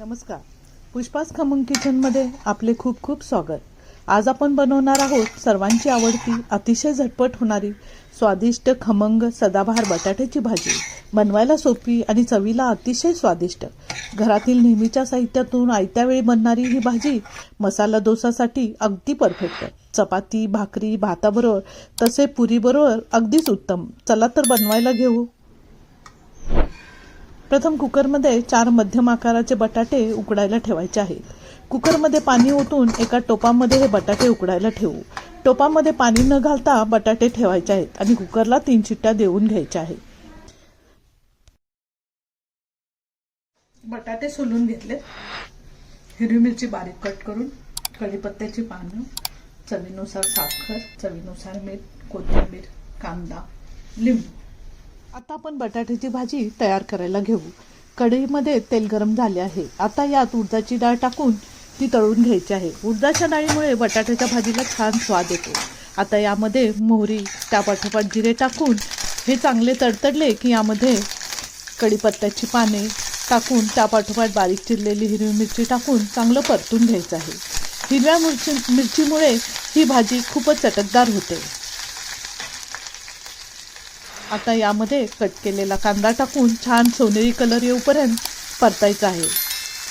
नमस्कार. पुष्पास खमंग किचनमध्ये आपले खूप खूप स्वागत. आज आपण बनवणार आहोत सर्वांची आवडती अतिशय झटपट होणारी स्वादिष्ट खमंग सदाबहार बटाट्याची भाजी. बनवायला सोपी आणि चवीला अतिशय स्वादिष्ट. घरातील नेहमीच्या साहित्यातून आयत्या वेळी बनणारी ही भाजी मसाला डोसासाठी अगदी परफेक्ट चपाती भाकरी भाताबरोबर तसे पुरीबरोबर अगदीच उत्तम. चला तर बनवायला घेऊ. प्रथम कुकरमध्ये चार मध्यम आकाराचे बटाटे उकडायला ठेवायचे आहेत. कुकरमध्ये पाणी ओतून एका टोपामध्ये हे बटाटे उकडायला ठेवू. टोपामध्ये पाणी न घालता बटाटे ठेवायचे आहेत आणि कुकरला तीन चिट्ट्या देऊन घ्यायच्या आहेत. बटाटे सोलून घेतले हिरवी मिरची बारीक कट करून कढीपत्त्याची पानं चवीनुसार साखर चवीनुसार मीठ कोथिंबीर कांदा लिंबू. आता आपण बटाट्याची भाजी तयार करायला घेऊ. कढईमध्ये तेल गरम झाले आहे. आता यात उडदाची डाळ टाकून ती तळून घ्यायची आहे. उडदाच्या डाळीमुळे बटाट्याच्या भाजीला छान स्वाद येतो. आता यामध्ये मोहरी त्यापाठोपाठ जिरे टाकून हे चांगले तडतडले की यामध्ये कढीपत्त्याची पाने टाकून त्यापाठोपाठ बारीक चिरलेली हिरवी मिरची टाकून चांगलं परतून घ्यायचं आहे. हिरव्या मिरची मिरचीमुळे ही भाजी खूपच चटकदार होते. आता यामध्ये कट केलेला कांदा टाकून छान सोनेरी कलर येऊपर्यंत परतायचा आहे.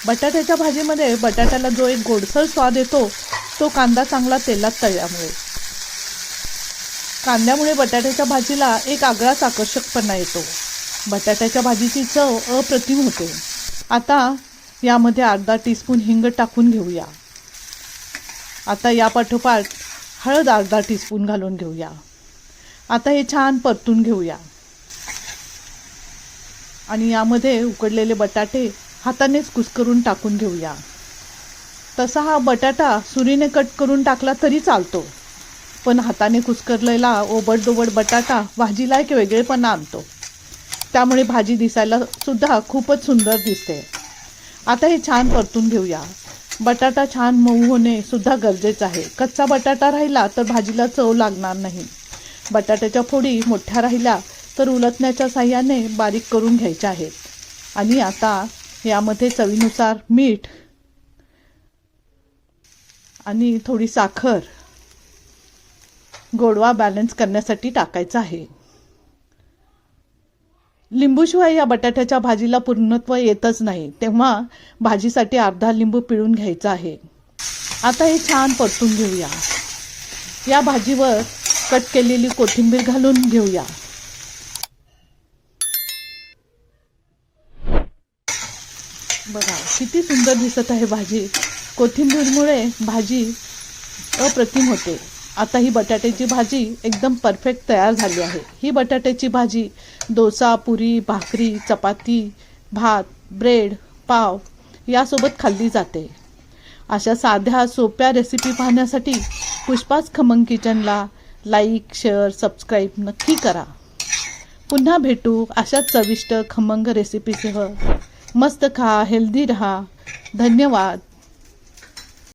बटाट्याच्या भाजीमध्ये बटाट्याला जो एक गोडसर स्वाद येतो तो कांदा चांगला तेलात तळल्यामुळे. कांद्यामुळे बटाट्याच्या भाजीला एक आगळाच आकर्षकपणा येतो. बटाट्याच्या भाजीची चव अप्रतिम होते. आता यामध्ये अर्धा टीस्पून हिंग टाकून घेऊया. आता या पाठोपाठ हळद अर्धा टीस्पून घालून घेऊया. आता हे छान परतून घेऊया. आणि यामध्ये उकडलेले बटाटे हातानेच कुस्करून टाकून घेऊया. तसा हा बटाटा सुरीने कट करून टाकला तरी चालतो. पण हाताने कुस्करलेला ओबडदोबड बटाटा भाजीला एक वेगळेपणा आणतो. त्यामुळे भाजी दिसायला सुद्धा खूपच सुंदर दिसते. आता हे छान परतून घेऊया. बटाटा छान मऊ होणे सुद्धा गरजेचं आहे. कच्चा बटाटा राहिला तर भाजीला चव लागणार नाही. बटाट्याच्या फोडी मोठ्या राहिल्या तर उलटण्याच्या साह्याने बारीक करून घ्यायच्या आहेत. आणि आता यामध्ये चवीनुसार मीठ आणि थोडी साखर गोडवा बॅलन्स करण्यासाठी टाकायचा आहे. लिंबूशिवाय या बटाट्याच्या भाजीला पूर्णत्व येतच नाही तेव्हा भाजीसाठी अर्धा लिंबू पिळून घ्यायचा आहे. आता हे छान परतून घेऊया. या भाजीवर कट केलेली कोथिंबीर घालून घेऊया. बघा किती सुंदर दिसत आहे भाजी. कोथिंबीरमुळे भाजी अप्रतिम होते. आता ही बटाट्याची भाजी एकदम परफेक्ट तयार झाली आहे. ही बटाट्याची भाजी डोसा पुरी भाकरी चपाती भात ब्रेड पाव यासोबत खाल्ली जाते. अशा साध्या सोप्या रेसिपी पाहण्यासाठी पुष्पाच खमंग किचनला लाईक शेअर सबस्क्राईब नक्की करा. पुन्हा भेटू अशाच चविष्ट खमंग रेसिपीसह मस्त खा हेल्दी रहा. धन्यवाद.